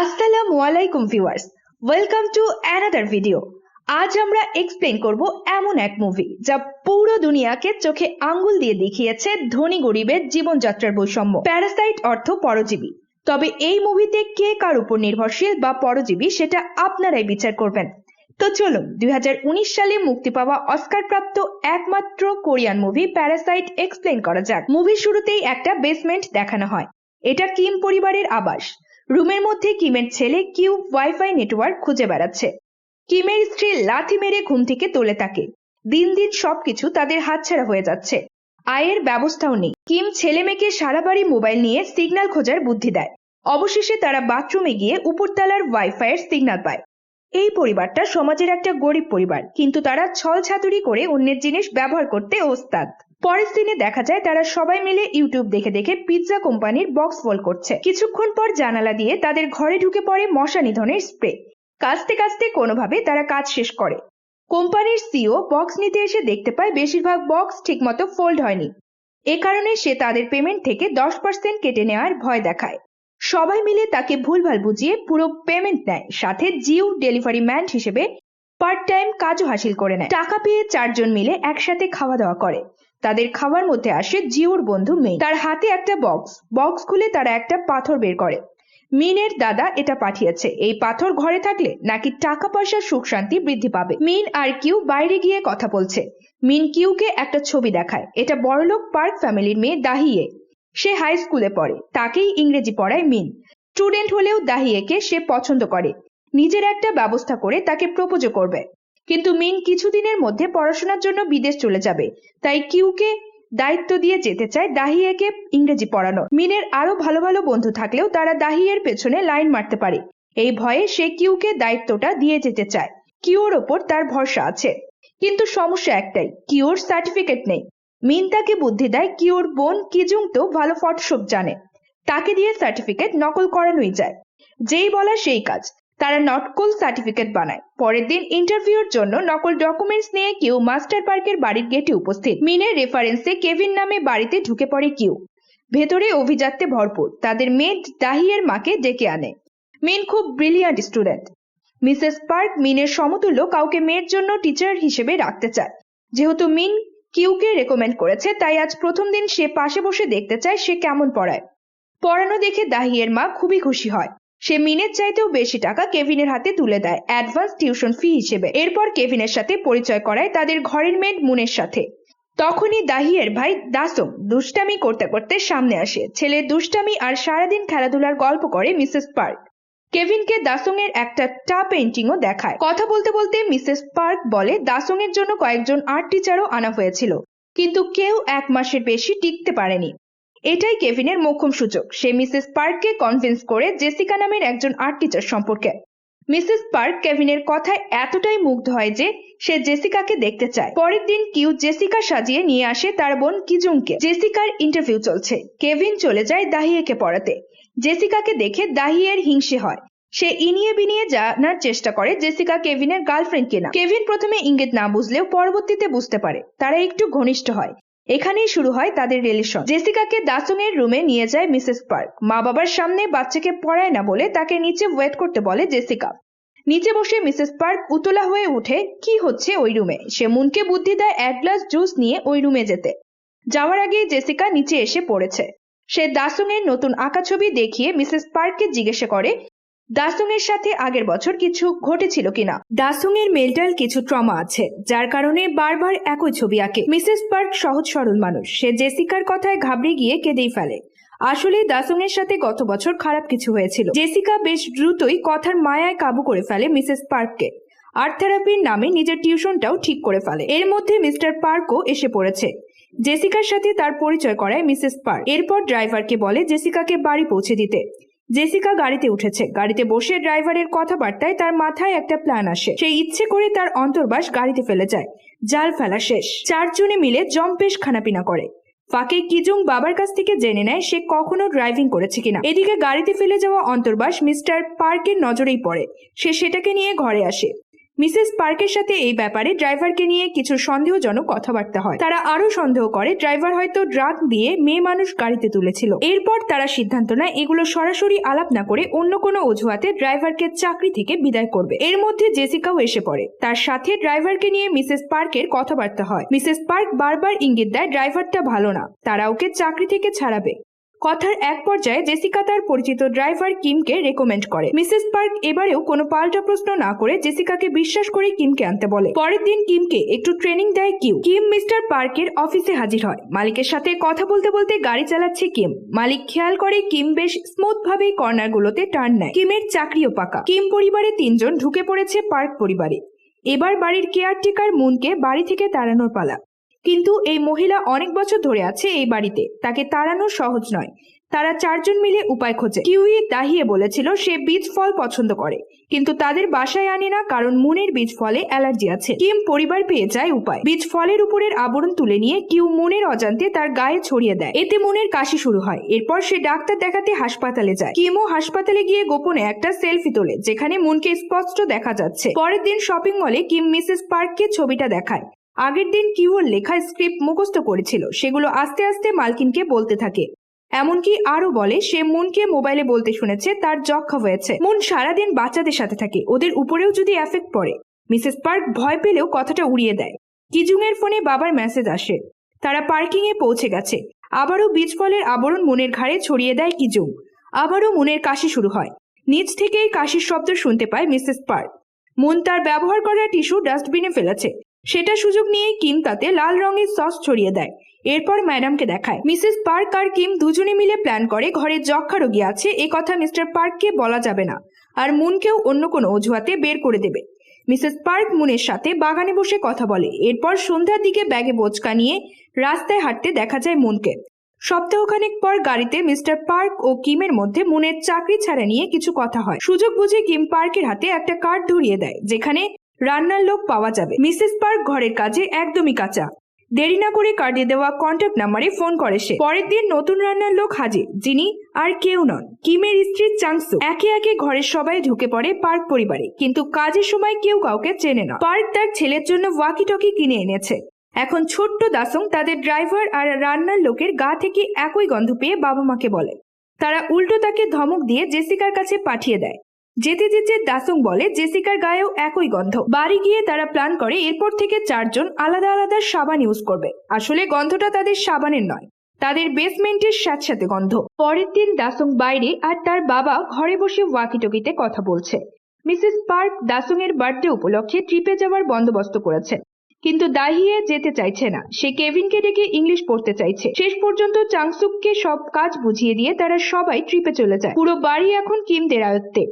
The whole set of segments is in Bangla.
আসসালামু আলাইকুম viewers welcome to another video আজ আমরা এক্সপ্লেন করব এমন এক মুভি যা পুরো দুনিয়াকে চোখে আঙ্গুল দিয়ে দেখিয়েছে ধনী গরিবের জীবনযাত্রার বৈষম্য। প্যারাসাইট অর্থ পরজীবী। তবে এই মুভিতে কে কার উপর নির্ভরশীল বা পরজীবী সেটা আপনারাই বিচার করবেন। তো চলুন, দুই হাজার উনিশ সালে মুক্তি পাওয়া অস্কার প্রাপ্ত একমাত্র কোরিয়ান মুভি প্যারাসাইট এক্সপ্লেন করা যাক। মুভির শুরুতেই একটা বেসমেন্ট দেখানো হয়। এটা কিম পরিবারের আবাস। রুমের মধ্যে কিমের ছেলে কিউ ওয়াইফাই নেটওয়ার্ক খুঁজে বেড়াচ্ছে। কিমের স্ত্রী লাথি মেরে ঘুম থেকে তোলে তাকে। দিন দিন সবকিছু তাদের হাতছাড়া হয়ে যাচ্ছে। আয়ের ব্যবস্থাও নেই। কিম ছেলে মেয়েকে সারা বাড়ি মোবাইল নিয়ে সিগন্যাল খোঁজার বুদ্ধি দেয়। অবশেষে তারা বাথরুমে গিয়ে উপরতলার ওয়াইফাইয়ের সিগন্যাল পায়। এই পরিবারটা সমাজের একটা গরিব পরিবার, কিন্তু তারা ছল ছাতুরি করে অন্যের জিনিস ব্যবহার করতে ওস্তাদ। পরের দিনে দেখা যায় তারা সবাই মিলে ইউটিউব দেখে দেখে পিৎজা কোম্পানির বক্স ফল করছে। কিছুক্ষণ পর জানালা দিয়ে তাদের ঘরে ঢুকে পড়ে মশা নিধনের স্প্রে কাঁচতে কাঁচতে কোনোভাবে তারা কাজ শেষ করে। কোম্পানির সিও বক্স নিতে এসে দেখতে পায় বেশিরভাগ বক্স ঠিকমতো ফোল্ড হয়নি। এ কারণে সে তাদের পেমেন্ট থেকে দশ পার্সেন্ট কেটে নেওয়ার ভয় দেখায়। সবাই মিলে তাকে ভুলভাল বুঝিয়ে পুরো পেমেন্ট নেয়, সাথে জিও ডেলিভারি ম্যান হিসেবে পার্ট টাইম কাজও হাসিল করে নেয়। টাকা পেয়ে চারজন মিলে একসাথে খাওয়া দাওয়া করে। তাদের খাওয়ার মধ্যে আসে জিওর বন্ধু মেন তার হাতে একটা বক্স বক্স খুলে তারা একটা পাথর বের করে। মিনের দাদা এটা পাঠিয়েছে। এই পাথর ঘরে থাকলে নাকি টাকা পয়সার সুখ শান্তি বৃদ্ধি পাবে? মিন আর কিউ বাইরে গিয়ে কথা বলছে। মিন কিউকে একটা ছবি দেখায়। এটা বড়লোক পার্ক ফ্যামিলির মেয়ে দাহিয়ে। সে হাই স্কুলে পড়ে। তাকেই ইংরেজি পড়ায় মিন। স্টুডেন্ট হলেও দাহিয়েকে সে পছন্দ করে। নিজের একটা ব্যবস্থা করে তাকে প্রপোজও করবে। কিন্তু মিন কিছুদিনের মধ্যে পড়াশোনার জন্য বিদেশ চলে যাবে। তাই কিউকে দায়িত্ব দিয়ে যেতে চায় দাহিয়াকে ইংরেজি পড়ানো মিনের আরও ভালো ভালো বন্ধু থাকলেও তারা দাহিয়ের পেছনে লাইন মারতে পারে। এই ভয়ে সে কিউকে দায়িত্বটা দিয়ে যেতে চায়। কিউর ওপর তার ভরসা আছে। কিন্তু সমস্যা একটাই, কিউর সার্টিফিকেট নেই। মিন তাকে বুদ্ধি দেয় কিউর বোন কিজুং তো ভালো ফটোশপ জানে। তাকে দিয়ে সার্টিফিকেট নকল করানোই যায়। যেই বলা সেই কাজ। তারা নকল সার্টিফিকেট বানায়। পরের দিন ইন্টারভিউর জন্য নকল ডকুমেন্টস নিয়ে কিউ মাস্টার পার্কের বাড়ির গেটে উপস্থিত। মিনের রেফারেন্সে কেভিন নামে বাড়িতে ঢুকে পড়ে কিউ। ভেতরে অভিজাত্যে ভরপুর। তাদের মেয়ে দাহিয়ের মাকে ডেকে আনে। মিন খুব ব্রিলিয়ান্ট স্টুডেন্ট মিসেস পার্ক মিনের সমতুল্য কাউকে মেয়ের জন্য টিচার হিসেবে রাখতে চায়। যেহেতু মিন কিউকে রেকমেন্ড করেছে, তাই আজ প্রথম দিন সে পাশে বসে দেখতে চায় সে কেমন পড়ায়। পড়ানো দেখে দাহিয়ের মা খুবই খুশি হয়। সে মিনের চাইতেও বেশি টাকা কেভিনের হাতে তুলে দেয় অ্যাডভান্স টিউশন ফি হিসেবে। এরপর কেভিনের সাথে পরিচয় করায় তাদের ঘরের মেড মুনের সাথে। তখনই দাহিয়ের ভাই দাসম দুষ্টামি করতে করতে সামনে আসে। ছেলে দুষ্টামি আর সারাদিন খেলাধুলার গল্প করে মিসেস পার্ক। কেভিনকে দাসং এর একটা টা পেন্টিংও দেখায়। কথা বলতে বলতে মিসেস পার্ক বলে দাসং এর জন্য কয়েকজন আর্ট টিচারও আনা হয়েছিল। কিন্তু কেউ এক মাসের বেশি টিকতে পারেনি। এটাই কেভিনের মোক্ষম সুযোগ। সে মিসেস পার্ককে কনভিন্স করে জেসিকা নামের একজন আর্ট টিচার সম্পর্কে। মিসেস পার্ক কেভিনের কথায় এতটাই মুগ্ধ হয় যে সে জেসিকাকে দেখতে চায়। পরের দিন কিউ জেসিকা সাজিয়ে নিয়ে আসে তার বোন কিজুংকে। জেসিকার ইন্টারভিউ চলছে। কেভিন চলে যায় দাহিয়েকে পড়াতে। জেসিকাকে দেখে দাহিয়ের হিংসে হয়। সে ইনিয়ে বিনিয়ে জানার চেষ্টা করে জেসিকা কেভিনের গার্লফ্রেন্ড কিনা। কেভিন প্রথমে ইঙ্গিত না বুঝলেও পরবর্তীতে বুঝতে পারে। তারা একটু ঘনিষ্ঠ হয়। এখানেই শুরু হয় তাদের রিলেশন জেসিকাকে দাসং এর রুমে নিয়ে যায় মিসেস পার্ক মা বাবার সামনে বাচ্চাকে পড়ায় না বলে তাকে নিচে ওয়েট করতে বলে জেসিকা। নিচে বসে মিসেস পার্ক উতলা হয়ে উঠে কি হচ্ছে ওই রুমে সে মুনকে বুদ্ধি দেয় এক গ্লাস জুস নিয়ে ওই রুমে যেতে। যাওয়ার আগেই জেসিকা নিচে এসে পড়েছে। সে দাসং এর নতুন আঁকা ছবি দেখিয়ে মিসেস পার্ককে জিজ্ঞাসা করে দাসুং এর সাথে আগের বছর কিছু ঘটেছিল কিনা? দাসুং এর মেন্টাল কিছু ট্রমা আছে, যার কারণে বারবার একই ছবি আঁকে। মিসেস পার্ক সহজ সরল মানুষ, সে জেসিকার কথায় ঘাবড়ে গিয়ে কেঁদেই ফেলে। আসলে দাসুং এর সাথে গত বছর খারাপ কিছু হয়েছিল। জেসিকা বেশ দ্রুতই কথার মায়ায় কাবু করে ফেলে মিসেস পার্ককে। আর্ট থেরাপির নামে নিজের টিউশনটাও ঠিক করে ফেলে। এর মধ্যে মিস্টার পার্কও এসে পড়েছে। জেসিকার সাথে তার পরিচয় করায় মিসেস পার্ক। এরপর ড্রাইভারকে বলে জেসিকাকে বাড়ি পৌঁছে দিতে। জেসিকা গাড়িতে উঠেছে। গাড়িতে বসে ড্রাইভারের কথাবার্তায় তার মাথায় একটা প্ল্যান আসে। সে ইচ্ছে করে তার অন্তর্বাস গাড়িতে ফেলে যায়। জাল ফেলা শেষ। চারজনে মিলে জম্পেশ খানাপিনা করে। ফাঁকে কিজুং বাবার কাছ থেকে জেনে নেয় সে কখনো ড্রাইভিং করেছে কিনা। এদিকে গাড়িতে ফেলে যাওয়া অন্তর্বাস মিস্টার পার্কের নজরেই পড়ে। সে সেটাকে নিয়ে ঘরে আসে। মিসেস পার্কের সাথে এই ব্যাপারে ড্রাইভারকে নিয়ে কিছু সন্দেহজনক কথাবার্তা হয়। তারা আরও সন্দেহ করে, ড্রাইভার হয়তো ড্রাগ দিয়ে মেয়ে মানুষ গাড়িতে তুলেছিল। এরপর তারা সিদ্ধান্ত নেয়, এগুলো সরাসরি আলাপ না করে অন্য কোনো অজুহাতে ড্রাইভারকে চাকরি থেকে বিদায় করবে। এর মধ্যে জেসিকাও এসে পড়ে। তার সাথে ড্রাইভারকে নিয়ে মিসেস পার্কের কথাবার্তা হয়। মিসেস পার্ক বারবার ইঙ্গিত দেয়, ড্রাইভারটা ভালো না। তারা ওকে চাকরি থেকে ছাড়াবে। কথার এক পর্যায়ে জেসিকা তার পরিচিত ড্রাইভার কিমকে রেকমেন্ড করে। মিসেস পার্ক এবারেও কোনো পাল্টা প্রশ্ন না করে জেসিকাকে বিশ্বাস করে কিমকে আনতে বলে। পরের দিন কিমকে একটু ট্রেনিং দেয় কিউ। কিম মিস্টার পার্কের অফিসে হাজির হয়। মালিকের সাথে কথা বলতে বলতে গাড়ি চালাচ্ছে কিম। মালিক খেয়াল করে কিম বেশ স্মুথ ভাবে কর্নারগুলোতে টার্ন নেয়। কিমের চাকরিও পাকা। কিম পরিবারে তিনজন ঢুকে পড়েছে পার্ক পরিবারে। এবার বাড়ির কেয়ারটেকার মুনকে বাড়ি থেকে তাড়ানোর পালা। কিন্তু এই মহিলা অনেক বছর ধরে আছে এই বাড়িতে। তাকে তাড়ানো সহজ নয়। তারা চারজন মিলে উপায় খোঁজে। কিউই দাহিয়ে বলেছিল, সে বীজ ফল পছন্দ করে, কিন্তু তাদের বাসায় আনে না কারণ মুনের বীজ ফলে অ্যালার্জি আছে। কিম পরিবার পেয়ে যায় উপায়। বীজ ফলের উপরের আবরণ তুলে নিয়ে কিউ মুনের অজান্তে তার গায়ে ছড়িয়ে দেয়। এতে মুনের কাশি শুরু হয়। এরপর সে ডাক্তার দেখাতে হাসপাতালে যায়। কিমও হাসপাতালে গিয়ে গোপনে একটা সেলফি তোলে, যেখানে মুনকে স্পষ্ট দেখা যাচ্ছে। পরের দিন শপিং মলে কিম মিসেস পার্ককে ছবিটা দেখায়। আগের দিন কিউর লেখা স্ক্রিপ্ট মুখস্থ করেছিল। সেগুলো আস্তে আস্তে মালকিনকে বলতে থাকে। এমনকি আরও বলে, সে মুনকে মোবাইলে বলতে শুনেছে, তার যক্ষা হয়েছে। মুন সারাদিন বাচ্চাদের সাথে থাকে, ওদের উপরেও যদি এফেক্ট পড়ে, মিসেস পার্ক ভয় পেলেও কথাটা উড়িয়ে দেয়। কিজুংয়ের ফোনে বাবার মেসেজ আসে। তারা পার্কিং এ পৌঁছে গেছে। আবারও বীজ ফলের আবরণ মুনের ঘাড়ে ছড়িয়ে দেয় কিজুং। আবারও মুনের কাশি শুরু হয়। নিচ থেকেই কাশির শব্দ শুনতে পায় মিসেস পার্ক। মুন তার ব্যবহার করা টিস্যু ডাস্টবিনে ফেলেছে। সেটা সুযোগ নিয়ে কিম তাতে লাল রঙের সস ছড়িয়ে দেয়। এরপর ম্যাডামকে দেখায়, মিসেস পার্ক আর কিম দুজনে মিলে প্ল্যান করে ঘরে যক্ষা রোগী আছে, এ কথা মিস্টার পার্ককে বলা যাবে না। আর মুনকেও অন্য কোনো অজুহাতে বের করে দেবে। মিসেস পার্ক মুনের সাথে বাগানে বসে কথা বলে। এরপর সন্ধ্যার দিকে ব্যাগে বোচকা নিয়ে রাস্তায় হাঁটতে দেখা যায় মুনকে। সপ্তাহখানেক পর গাড়িতে মিস্টার পার্ক ও কিমের মধ্যে মুনের চাকরি ছাড়া নিয়ে কিছু কথা হয়। সুযোগ বুঝে কিম পার্কের হাতে একটা কার্ড ধরিয়ে দেয়, যেখানে রান্নার লোক পাওয়া যাবে। মিসেস পার্ক ঘরের কাজে একদমই কাঁচা। দেরি না করে কাটিয়ে দেওয়া কন্ট্যাক্ট নাম্বারে ফোন করে সে। পরের দিন নতুন রান্নার লোক হাজির, যিনি আর কেউ নন, কিমের স্ত্রী চাংসু। একে একে ঘরের সবাই ঢুকে পড়ে পার্ক পরিবারে, কিন্তু কাজের সময় কেউ কাউকে চেনে না। পার্ক তার ছেলের জন্য ওয়াকি টকি কিনে এনেছে। এখন ছোট্ট দাসং তাদের ড্রাইভার আর রান্নার লোকের গা থেকে একই গন্ধ পেয়ে বাবা মাকে বলে। তারা উল্টো তাকে ধমক দিয়ে জেসিকার কাছে পাঠিয়ে দেয়। যেতে যেতে দাসং বলে, জেসিকার গায়েও একই গন্ধ। বাড়ি গিয়ে তারা প্ল্যান করে, এরপর থেকে চারজন আলাদা আলাদা সাবান ইউজ করবে। আসলে গন্ধটা তাদের সাবানের নয়, তাদের বেসমেন্টের স্যাঁতস্যাঁতে গন্ধ। পরের দিন দাসং বাইরে আর তার বাবা ঘরে বসে ওয়াকিটকিতে কথা বলছে। মিসেস পার্ক দাসং এর বার্থডে উপলক্ষে ট্রিপে যাওয়ার বন্দোবস্ত করেছে। কিন্তু দাহিয়ে যেতে চাইছে না। সে কেভিনকে ডেকে ইংলিশ পড়তে চাইছে। শেষ পর্যন্ত চাংসুককে সব কাজ বুঝিয়ে দিয়ে তারা সবাই ট্রিপে চলে যায়। পুরো বাড়ি এখন কিমদের আয়ত্তে।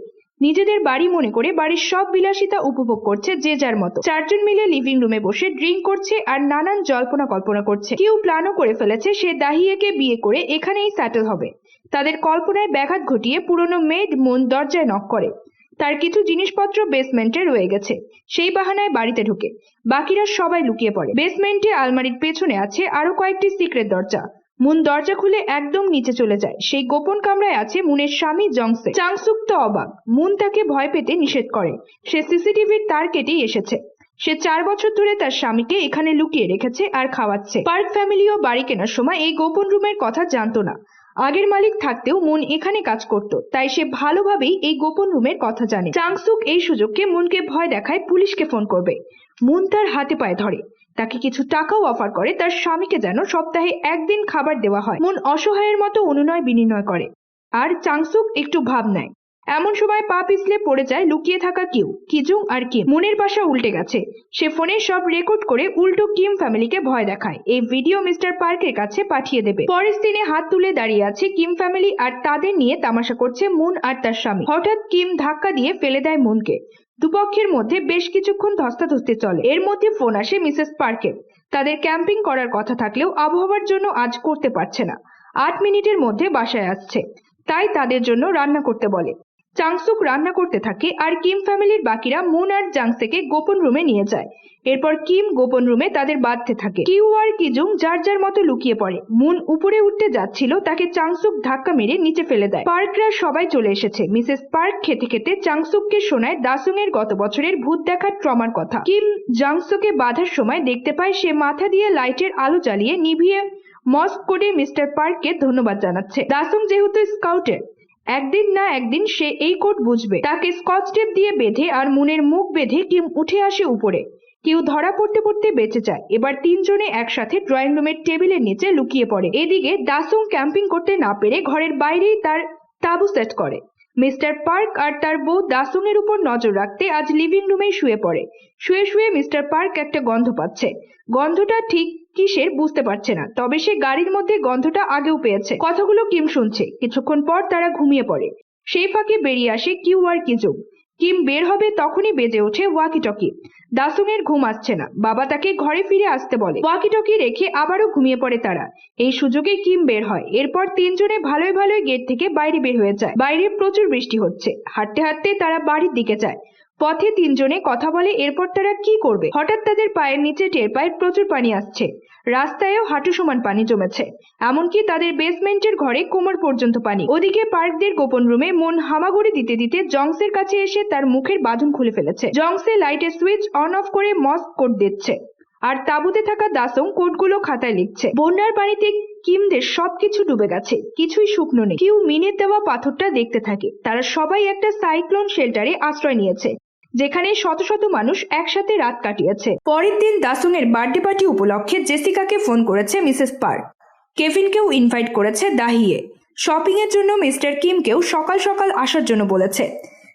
নিজেদের বাড়ি মনে করে বাড়ির সব বিলাসিতা উপভোগ করছে যে যার মতো। চারজন মিলে লিভিং রুমে বসে ড্রিঙ্ক করছে আর নানান জল্পনা কল্পনা করছে। কেউ প্ল্যানও করে ফেলেছে সে দাহিয়েকে বিয়ে করে এখানেই স্যাটেল হবে। তাদের কল্পনায় ব্যাঘাত ঘটিয়ে পুরনো মেড মন দরজায় নক করে। তার কিছু জিনিসপত্র বেসমেন্টে রয়ে গেছে। সেই বাহানায় বাড়িতে ঢুকে। বাকিরা সবাই লুকিয়ে পড়ে। বেসমেন্টে আলমারির পেছনে আছে আরও কয়েকটি সিক্রেট দরজা। মুন দরজা খুলে একদম নিচে চলে যায়। সেই গোপন কামরায় আছে মুনের স্বামী জংসে। চাংসুক তো অবাক। মুন তাকে ভয় পেতে নিষেধ করে। সে সিসিটিভির তার কেটেই এসেছে। সে চার বছর ধরে তার স্বামীকে এখানে লুকিয়ে রেখেছে আর খাওয়াচ্ছে। পার্ক ফ্যামিলিও বাড়ি কেনার সময় এই গোপন রুমের কথা জানতো না। আগের মালিক থাকতেও মন এখানে কাজ করত, তাই সে ভালোভাবেই এই গোপন রুমের কথা জানে। চাংসুক এই সুযোগকে মনকে ভয় দেখায় পুলিশকে ফোন করবে। মুন তার হাতে পায়ে ধরে। তাকে কিছু টাকাও অফার করে, তার স্বামীকে যেন সপ্তাহে একদিন খাবার দেওয়া হয়। মন অসহায়ের মতো অনুনয় বিনিময় করে। আর চাংসুক একটু ভাব নেয়। এমন সময় পা পিছলে পড়ে যায় লুকিয়ে থাকা কিউ, কিজুং আর কিম। মনের পাশা উল্টে গেছে। সে ফোনে সব রেকর্ড করে উল্টো কিম ফ্যামিলিকে ভয় দেখায়। এই ভিডিও মিস্টার পার্কের কাছে পাঠিয়ে দেবে। পরের দিনে হাত তুলে দাঁড়িয়ে আছে কিম ফ্যামিলি আর তাদের নিয়ে তামাশা করছে মুন আর তার স্বামী। হঠাৎ কিম ধাক্কা দিয়ে ফেলে দেয় মুনকে। দুপক্ষের মধ্যে বেশ কিছুক্ষণ ধস্তাধস্তি চলে। এর মধ্যে ফোন আসে মিসেস পার্কের তাদের ক্যাম্পিং করার কথা থাকলেও আবহাওয়ার জন্য আজ করতে পারছে না। আট মিনিটের মধ্যে বাসায় আসছে। তাই তাদের জন্য রান্না করতে বলে। চাংসুক রান্না করতে থাকে আর কিম ফ্যামিলির বাকিরা মুন আর জাংসেকে গোপন রুমে নিয়ে যায়। এরপর কিম গোপন রুমে তাদের বাঁধতে থাকে। কিউ আর কিজুং যার যার মতো লুকিয়ে পড়ে। মুন উপরে উঠতে যাচ্ছিল, তাকে চাংসুক ধাক্কা মেরে নিচে ফেলে দেয়। পার্করা সবাই চলে এসেছে। মিসেস পার্ক খেতে খেতে চাংসুককে শোনায় দাসুং এর গত বছরের ভূত দেখার ট্রমার কথা। কিম জাংসুকে বাঁধার সময় দেখতে পায়, সে মাথা দিয়ে লাইটের আলো জ্বালিয়ে নিভিয়ে মস্ক করে মিস্টার পার্ককে ধন্যবাদ জানাচ্ছে। দাসুং যেহেতু স্কাউটের একদিন না একদিন সে এই কোট বুঝবে। তাকে স্কচ টেপ দিয়ে বেঁধে আর মুনের মুখ বেঁধে কিম উঠে আসে উপরে। কেউ ধরা পড়তে পড়তে বেঁচে যায়। এবার তিনজনে একসাথে ড্রয়িং রুমের টেবিলের নিচে লুকিয়ে পড়ে। এদিকে দাসুং ক্যাম্পিং করতে না পেরে ঘরের বাইরেই তার তাঁবু সেট করে। মিস্টার পার্ক আর তার বউ দাসুং এর উপর নজর রাখতে আজ লিভিং রুমেই শুয়ে পড়ে। শুয়ে শুয়ে মিস্টার পার্ক একটা গন্ধ পাচ্ছে। গন্ধটা ঠিক কিসের বুঝতে পারছে না। তবে সে গাড়ির মধ্যে গন্ধটা আগেও পেয়েছে। কথাগুলো কিম শুনছে। কিছুক্ষণ পর তারা ঘুমিয়ে পড়ে। সেই ফাঁকে বেরিয়ে আসে কিউ আর কিজুং। কিম বের হবে তখনই বেজে ওঠে ওয়াকি টকি দাসুং এর ঘুম আসছে না। বাবা তাকে ঘরে ফিরে আসতে বলে। ওয়াকি টকি রেখে আবারও ঘুমিয়ে পড়ে তারা। এই সুযোগে কিম বের হয়। এরপর তিনজনে ভালোই ভালোই গেট থেকে বাইরে বের হয়ে যায়। বাইরে প্রচুর বৃষ্টি হচ্ছে। হাঁটতে হাঁটতে তারা বাড়ির দিকে যায়। পথে তিনজনে কথা বলে, এরপর তারা কি করবে? হঠাৎ তাদের পায়ের নিচে টের পায় প্রচুর পানি আসছে। রাস্তায়ও হাঁটু সমান পানি জমেছে। এমনকি তাদের বেসমেন্টের ঘরে কোমর পর্যন্ত পানি। ওদিকে পার্কদের গোপন রুমে মন হামাগুড়ি দিতে দিতে জংসের কাছে এসে তার মুখের বাঁধন খুলে ফেলেছে। জংসে লাইটের সুইচ অন অফ করে মস্ক কোট দিচ্ছে। আর তাঁবুতে থাকা দাসং কোডগুলো খাতায় লিখছে, বন্যার পানিতে কিমদের সবকিছু ডুবে গেছে, কিছুই শুকনো নেই। কিউ মিনের দেওয়া পাথরটা দেখতে থাকে। তারা সবাই একটা সাইক্লোন শেল্টারে আশ্রয় নিয়েছে। যেখানে শত শত মানুষ একসাথে রাত কাটিয়েছে। পরের দিন দাসুং এর বার্থডে পার্টি উপলক্ষে জেসিকাকে ফোন করেছে মিসেস পার্ক। কেভিনকেও ইনভাইট করেছে দাহিয়ে। শপিং এর জন্য মিস্টার কিমকেও সকাল সকাল আসার জন্য বলেছে।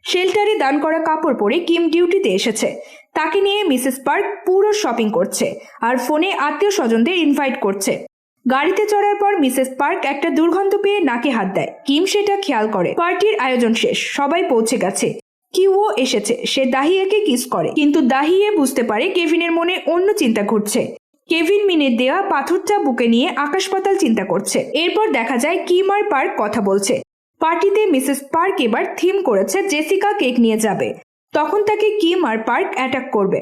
শেল্টারে দান করা কাপড় পরে কিম ডিউটিতে এসেছে। তাকে নিয়ে মিসেস পার্ক পুরো শপিং করছে আর ফোনে আত্মীয় স্বজনদের ইনভাইট করছে। গাড়িতে চড়ার পর মিসেস পার্ক একটা দুর্গন্ধ পেয়ে নাকে হাত দেয়। কিম সেটা খেয়াল করে। পার্টির আয়োজন শেষ, সবাই পৌঁছে গেছে। কিউও এসেছে। সে দাহিয়াকে কিস করে। কিন্তু দাহিয়ে বুঝতে পারে কেভিনের মনে অন্য চিন্তা ঘটছে কেভিন মিনের দেওয়া পাথরটা বুকে নিয়ে আকাশ পাতাল চিন্তা করছে। এরপর দেখা যায় কিম আর পার্ক কথা বলছে। পার্টিতে মিসেস পার্ক এবার থিম করেছে জেসিকা কেক নিয়ে যাবে। তখন তাকে কিম আর পার্ক অ্যাটাক করবে।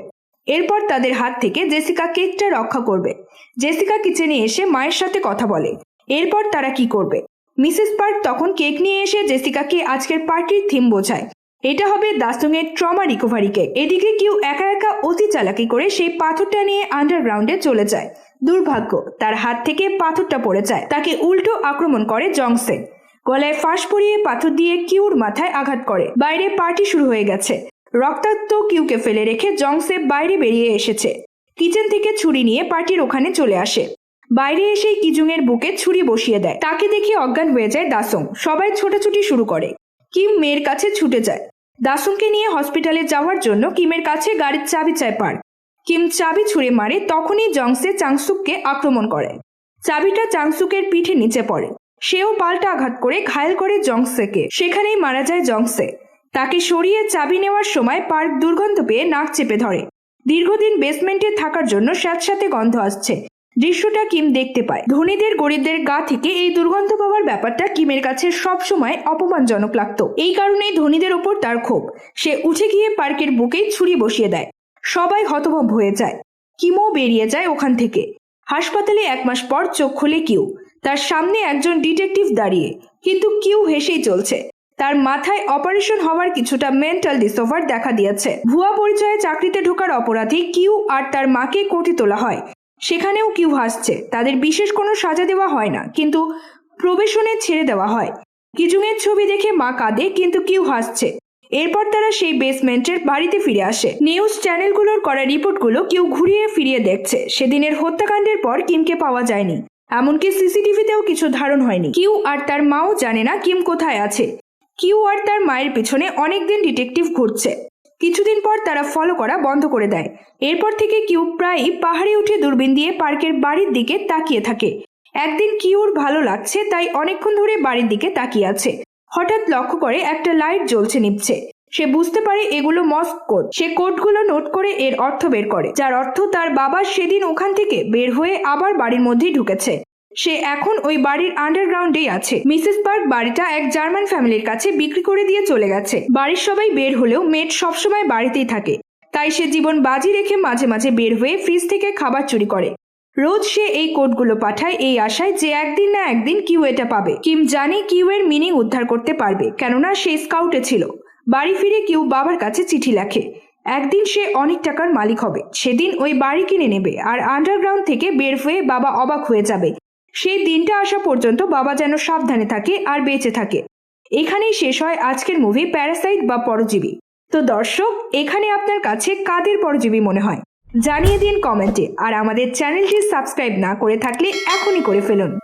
এরপর তাদের হাত থেকে জেসিকা কেকটা রক্ষা করবে। জেসিকা কিচেনে এসে মায়ের সাথে কথা বলে। এরপর তারা কি করবে? মিসেস পার্ক তখন কেক নিয়ে এসে জেসিকাকে আজকের পার্টির থিম বোঝায়। এটা হবে দাসুংয়ের ট্রমা রিকভারি কেক এদিকে কেউ একা একা অতি চালাকি করে সেই পাথরটা নিয়ে আন্ডারগ্রাউন্ডে চলে যায়। দুর্ভাগ্য, তার হাত থেকে পাথরটা পড়ে যায়। তাকে উল্টো আক্রমণ করে জংসে। গলায় ফাঁস পরিয়ে পাথর দিয়ে কিউর মাথায় আঘাত করে। বাইরে পার্টি শুরু হয়ে গেছে। রক্তাক্ত কিউকে ফেলে রেখে জংসে বাইরে বেরিয়ে এসেছে। কিচেন থেকে ছুরি নিয়ে পার্টির ওখানে চলে আসে। বাইরে এসে কিজুংয়ের বুকে ছুরি বসিয়ে দেয়। তাকে দেখে অজ্ঞান হয়ে যায় দাসং। সবাই ছোটাছুটি শুরু করে। কিম মেয়ের কাছে ছুটে যায়। দাসুংকে নিয়ে হসপিটালে যাওয়ার জন্য কিমের কাছে গাড়ির চাবি চায় পার কিম চাবি ছুঁড়ে মারে, তখনই জংসে চাংসুককে আক্রমণ করে। চাবিটা চাংসুকের পিঠে নিচে পড়ে। সেও পাল্টা আঘাত করে ঘায়েল করে জংসেকে। সেখানেই মারা যায় জংসে। তাকে সরিয়ে চাবি নেওয়ার সময় পার্ক দুর্গন্ধ পেয়ে নাক চেপে ধরে। দীর্ঘদিন বেসমেন্টে থাকার জন্য স্যাঁতস্যাঁতে গন্ধ আসছে। দৃশ্যটা কিম দেখতে পায়। ধনীদের, গরিবদের গা থেকে এই দুর্গন্ধ পাওয়ার ব্যাপারটা কিমের কাছে সবসময় অপমানজনক লাগতো। এই কারণেই ধনীদের ওপর তার ক্ষোভ। সে উঠে গিয়ে পার্কের বুকেই ছুরি বসিয়ে দেয়। সবাই হতভম্ব হয়ে যায়। কিমও বেরিয়ে যায় ওখান থেকে। হাসপাতালে এক মাস পর চোখ খুলে কিউ। তার সামনে একজন ডিটেকটিভ দাঁড়িয়ে। কিন্তু কিউ হেসেই চলছে। তার মাথায় অপারেশন হওয়ার কিছুটা মেন্টাল ডিসওভার দেখা দিয়েছে। ভুয়া পরিচয়ে চাকরিতে ঢোকার অপরাধী কিউ আর তার মাকে কোটি তোলা হয়। সেখানেও কিউ হাসছে। তাদের বিশেষ কোনো সাজা দেওয়া হয় না, কিন্তু প্রবেশনে ছেড়ে দেওয়া হয়। কিজুংয়ের ছবি দেখে মা কাঁদে, কিন্তু কিউ হাসছে। এরপর তারা সেই বেসমেন্টের বাড়িতে ফিরে আসে। নিউজ চ্যানেলগুলোর করা রিপোর্টগুলো কেউ ঘুরিয়ে ফিরিয়ে দেখছে। সেদিনের হত্যাকাণ্ডের পর কিমকে পাওয়া যায়নি। এমনকি সিসিটিভিতেও কিছু ধারণ হয়নি। কিউ আর তার মাও জানে না কিম কোথায় আছে। কিউ আর তার মায়ের পিছনে অনেকদিন ডিটেকটিভ ঘুরছে। কিছুদিন পর তারা ফলো করা বন্ধ করে দেয়। এরপর থেকে কিউ প্রায়ই পাহাড়ে উঠে দূরবীন দিয়ে পার্কের বাড়ির দিকে তাকিয়ে থাকে। একদিন কিউর ভালো লাগছে, তাই অনেকক্ষণ ধরে বাড়ির দিকে তাকিয়ে আছে। হঠাৎ লক্ষ্য করে একটা লাইট জ্বলছে নিচ্ছে সে বুঝতে পারে এগুলো মস্ক কোড। সে কোডগুলো নোট করে এর অর্থ বের করে, যার অর্থ তার বাবা সেদিন ওখান থেকে বের হয়ে আবার বাড়ির মধ্যেই ঢুকেছে। সে এখন ওই বাড়ির আন্ডারগ্রাউন্ডেই আছে। মিসেস পার্ক বাড়িটা এক জার্মান ফ্যামিলির কাছে বিক্রি করে দিয়ে চলে গেছে। বাড়ির সবাই বের হলেও মেট সবসময় বাড়িতেই থাকে। তাই সে জীবন বাজি রেখে মাঝে মাঝে বের হয়ে ফ্রিজ থেকে খাবার চুরি করে। রোজ সে এই কোডগুলো পাঠায় এই আশায় যে একদিন না একদিন কিউ এটা পাবে। কিম জানে কিউ এর মিনিং উদ্ধার করতে পারবে, কেননা সে স্কাউটে ছিল। বাড়ি ফিরে কিউ বাবার কাছে চিঠি লেখে। একদিন সে অনেক টাকার মালিক হবে। সেদিন ওই বাড়ি কিনে নেবে আর আন্ডারগ্রাউন্ড থেকে বের হয়ে বাবা অবাক হয়ে যাবে। সেই দিনটা আসা পর্যন্ত বাবা যেন সাবধানে থাকে আর বেঁচে থাকে। এখানেই শেষ হয় আজকের মুভি প্যারাসাইট বা পরজীবী। তো দর্শক, এখানে আপনার কাছে কাদের পরজীবী মনে হয়? জানিয়ে দিন কমেন্টে আর আমাদের চ্যানেলটি সাবস্ক্রাইব না করে থাকলে এখনই করে ফেলুন।